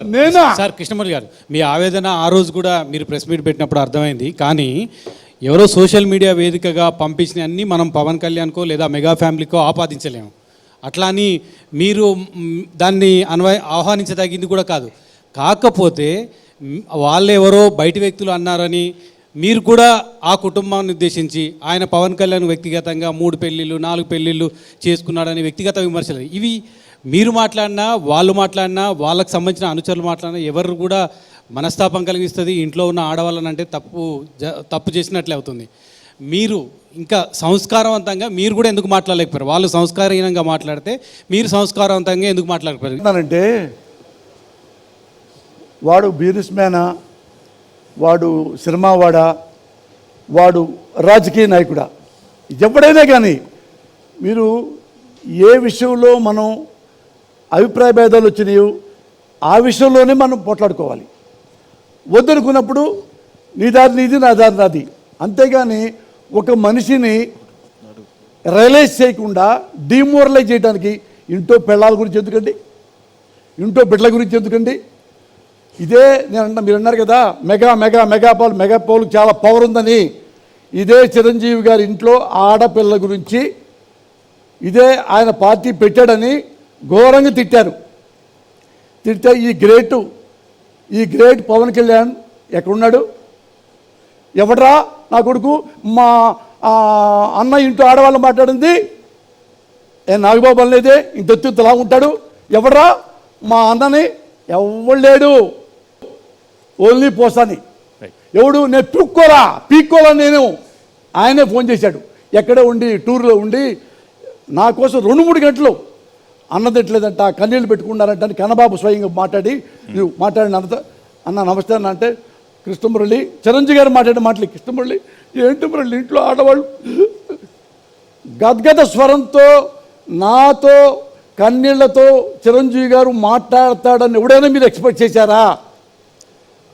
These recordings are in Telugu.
నేనా? సార్ కృష్ణమూర్తి గారు మీ ఆవేదన ఆ రోజు కూడా మీరు ప్రెస్ మీట్ పెట్టినప్పుడు అర్థమైంది. కానీ ఎవరో సోషల్ మీడియా వేదికగా పంపించిన అన్ని మనం పవన్ కళ్యాణ్కో లేదా మెగా ఫ్యామిలీకో ఆపాదించలేము అట్లా అని మీరు దాన్ని అన్వయ ఆహ్వానించదగింది కూడా కాదు. కాకపోతే వాళ్ళెవరో బయటి వ్యక్తులు అన్నారని మీరు కూడా ఆ కుటుంబాన్ని ఉద్దేశించి ఆయన పవన్ కళ్యాణ్ వ్యక్తిగతంగా మూడు పెళ్ళిళ్ళు నాలుగు పెళ్ళిళ్ళు చేసుకున్నాడని వ్యక్తిగత విమర్శలు. ఇవి మీరు మాట్లాడినా వాళ్ళు మాట్లాడినా వాళ్ళకి సంబంధించిన అనుచరులు మాట్లాడినా ఎవరు కూడా మనస్తాపం కలిగిస్తుంది. ఇంట్లో ఉన్న ఆడవాళ్ళని అంటే తప్పు జ- తప్పు చేసినట్లే అవుతుంది. మీరు ఇంకా సంస్కారవంతంగా మీరు కూడా ఎందుకు మాట్లాడలేకపోయారు? వాళ్ళు సంస్కారహీనంగా మాట్లాడితే మీరు సంస్కారవంతంగా ఎందుకు మాట్లాడకపోయారు? ఏంటంటే వాడు బిజినెస్ మ్యానా వాడు సినిమావాడా వాడు రాజకీయ నాయకుడా? ఎవడైనా కానీ మీరు ఏ విషయంలో మనం అభిప్రాయ భేదాలు వచ్చినాయో ఆ విషయంలోనే మనం పోట్లాడుకోవాలి. వద్దనుకున్నప్పుడు నీ దారి నీది నా దారి నాది. అంతేగాని ఒక మనిషిని రియలైజ్ చేయకుండా డిమోరలైజ్ చేయడానికి ఇంట్లో పెళ్ళాల గురించి ఎందుకండి? ఇంట్లో బిడ్డల గురించి ఎందుకండి? ఇదే నేను అన్న మీరు అన్నారు కదా mega mega mega Paul mega Paul చాలా పవర్ ఉందని. ఇదే చిరంజీవి గారి ఇంట్లో ఆడపిల్లల గురించి ఇదే ఆయన పార్టీ పెట్టాడని ఘోరంగా తిట్టారు. తిడితే ఈ గ్రేటు ఈ గ్రేట్ పవన్ కళ్యాణ్ ఎక్కడున్నాడు? ఎవడ్రా నా కొడుకు? మా అన్న ఇంట్లో ఆడవాళ్ళు మాట్లాడింది. ఏ నాగబాబు అనలేదే ఇంత ఎత్తులా ఉంటాడు? ఎవడ్రా? మా అన్నని ఎవడు లేడు? ఓన్లీ పోసాని. ఎవడు? నేను పీక్కోరా పీక్కోరా నేను. ఆయనే ఫోన్ చేశాడు. ఎక్కడే ఉండి టూర్లో ఉండి నా కోసం రెండు మూడు గంటలు అన్నదట్లేదంట కన్నీళ్ళు పెట్టుకున్నారంట అని కన్నబాబు స్వయంగా మాట్లాడి మాట్లాడిన అన్నత అన్న నమస్తే అన్న అంటే కృష్ణమురళి చిరంజీవి గారు మాట్లాడిన మాటలు కృష్ణమురళి ఏంటి మురళి ఇంట్లో ఆడవాళ్ళు? గద్గద స్వరంతో నాతో కన్నీళ్ళతో చిరంజీవి గారు మాట్లాడతాడని ఎవడైనా మీరు ఎక్స్పెక్ట్ చేశారా?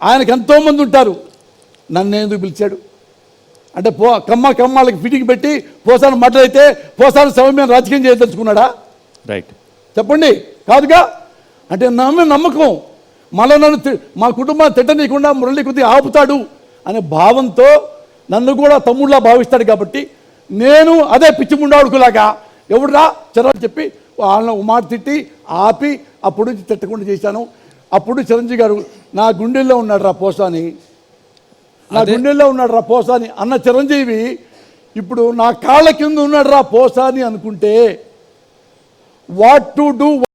ఆయనకు ఎంతోమంది ఉంటారు. నన్నేందుకు పిలిచాడు? అంటే పో కమ్మ కమ్మాలకి ఫిటింగ్ పెట్టి పోసాను మాట్లాడితే పోసాను సమయం రాజకీయం చేయదలుచుకున్నాడా? రైట్. చెప్పండి. కాదుగా? అంటే నమ్మే నమ్మకం. మళ్ళీ నన్ను మా కుటుంబాన్ని తిట్టనీయకుండా మురళి కొద్దిగా ఆపుతాడు అనే భావంతో నన్ను కూడా తమ్ముళ్ళ భావిస్తాడు కాబట్టి నేను అదే పిచ్చి ముండాడుకులాగా ఎవడురా? చరణ్ చెప్పి వాళ్ళని మాట తిట్టి ఆపి అప్పుడు నుంచి తిట్టకుండా చేశాను. అప్పుడు చిరంజీవి గారు నా గుండెల్లో ఉన్నాడు రా పోసాని. నా గుండెల్లో ఉన్నాడు రా పోసాని అన్న చిరంజీవి ఇప్పుడు నా కాళ్ళ కింద ఉన్నాడు రా పోసాని అనుకుంటే what to do